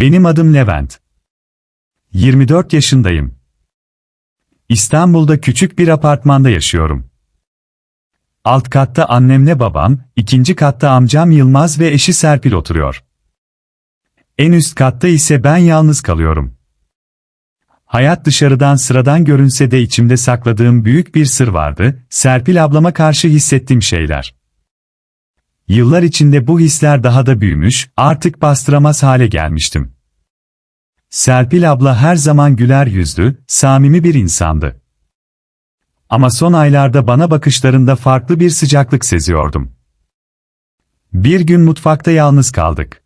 Benim adım Levent. 24 yaşındayım. İstanbul'da küçük bir apartmanda yaşıyorum. Alt katta annemle babam, ikinci katta amcam Yılmaz ve eşi Serpil oturuyor. En üst katta ise ben yalnız kalıyorum. Hayat dışarıdan sıradan görünse de içimde sakladığım büyük bir sır vardı, Serpil ablama karşı hissettiğim şeyler. Yıllar içinde bu hisler daha da büyümüş, artık bastıramaz hale gelmiştim. Serpil abla her zaman güler yüzlü, samimi bir insandı. Ama son aylarda bana bakışlarında farklı bir sıcaklık seziyordum. Bir gün mutfakta yalnız kaldık.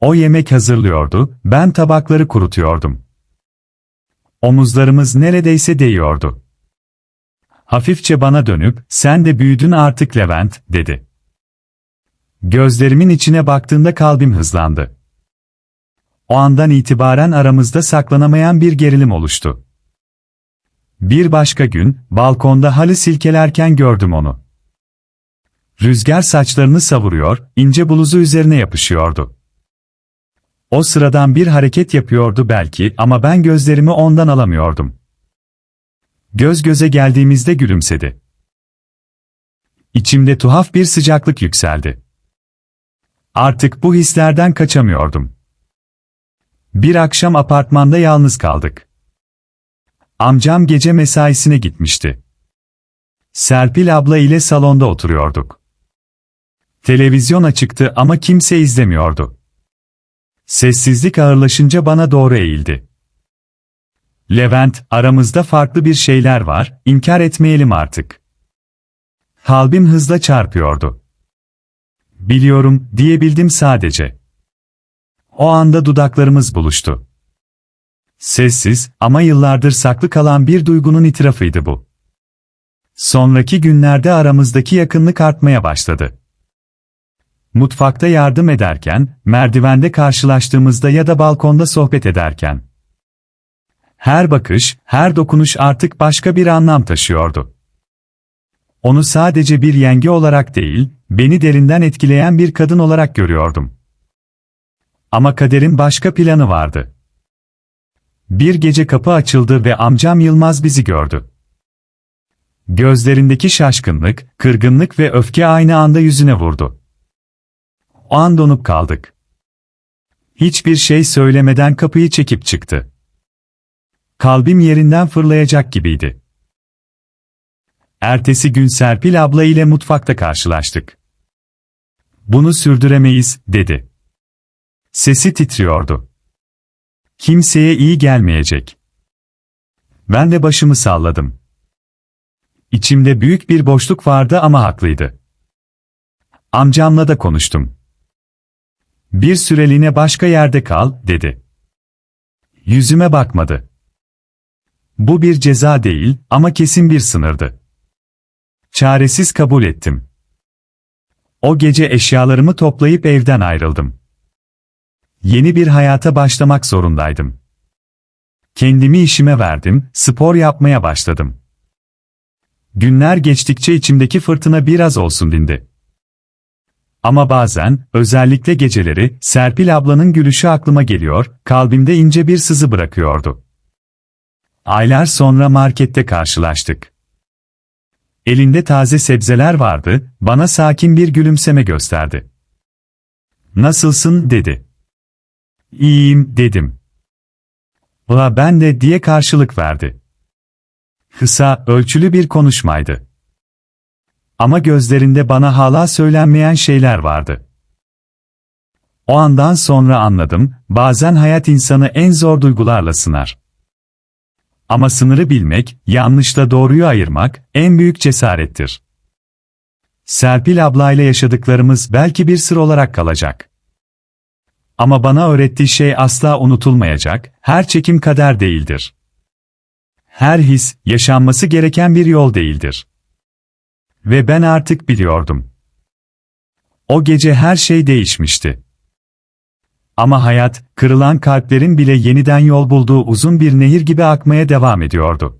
O yemek hazırlıyordu, ben tabakları kurutuyordum. Omuzlarımız neredeyse değiyordu. Hafifçe bana dönüp, sen de büyüdün artık Levent, dedi. Gözlerimin içine baktığında kalbim hızlandı. O andan itibaren aramızda saklanamayan bir gerilim oluştu. Bir başka gün, balkonda halı silkelerken gördüm onu. Rüzgar saçlarını savuruyor, ince bluzu üzerine yapışıyordu. O sıradan bir hareket yapıyordu belki ama ben gözlerimi ondan alamıyordum. Göz göze geldiğimizde gülümsedi. İçimde tuhaf bir sıcaklık yükseldi. Artık bu hislerden kaçamıyordum. Bir akşam apartmanda yalnız kaldık. Amcam gece mesaisine gitmişti. Serpil abla ile salonda oturuyorduk. Televizyon açıktı ama kimse izlemiyordu. Sessizlik ağırlaşınca bana doğru eğildi. Levent, aramızda farklı bir şeyler var, inkar etmeyelim artık. Kalbim hızla çarpıyordu. Biliyorum, diyebildim sadece. O anda dudaklarımız buluştu. Sessiz ama yıllardır saklı kalan bir duygunun itirafıydı bu. Sonraki günlerde aramızdaki yakınlık artmaya başladı. Mutfakta yardım ederken, merdivende karşılaştığımızda ya da balkonda sohbet ederken. Her bakış, her dokunuş artık başka bir anlam taşıyordu. Onu sadece bir yenge olarak değil, beni derinden etkileyen bir kadın olarak görüyordum. Ama kaderin başka planı vardı. Bir gece kapı açıldı ve amcam Yılmaz bizi gördü. Gözlerindeki şaşkınlık, kırgınlık ve öfke aynı anda yüzüne vurdu. O an donup kaldık. Hiçbir şey söylemeden kapıyı çekip çıktı. Kalbim yerinden fırlayacak gibiydi. Ertesi gün Serpil abla ile mutfakta karşılaştık. Bunu sürdüremeyiz, dedi. Sesi titriyordu. Kimseye iyi gelmeyecek. Ben de başımı salladım. İçimde büyük bir boşluk vardı ama haklıydı. Amcamla da konuştum. Bir süreliğine başka yerde kal, dedi. Yüzüme bakmadı. Bu bir ceza değil ama kesin bir sınırdı. Çaresiz kabul ettim. O gece eşyalarımı toplayıp evden ayrıldım. Yeni bir hayata başlamak zorundaydım. Kendimi işime verdim, spor yapmaya başladım. Günler geçtikçe içimdeki fırtına biraz olsun dindi. Ama bazen, özellikle geceleri, Serpil ablanın gülüşü aklıma geliyor, kalbimde ince bir sızı bırakıyordu. Aylar sonra markette karşılaştık. Elinde taze sebzeler vardı, bana sakin bir gülümseme gösterdi. Nasılsın, dedi. İyiyim, dedim. Ula ben de diye karşılık verdi. Kısa, ölçülü bir konuşmaydı. Ama gözlerinde bana hala söylenmeyen şeyler vardı. O andan sonra anladım, bazen hayat insanı en zor duygularla sınar. Ama sınırı bilmek, yanlışla doğruyu ayırmak, en büyük cesarettir. Serpil ablayla yaşadıklarımız belki bir sır olarak kalacak. Ama bana öğrettiği şey asla unutulmayacak, her çekim kader değildir. Her his, yaşanması gereken bir yol değildir. Ve ben artık biliyordum. O gece her şey değişmişti. Ama hayat, kırılan kalplerin bile yeniden yol bulduğu uzun bir nehir gibi akmaya devam ediyordu.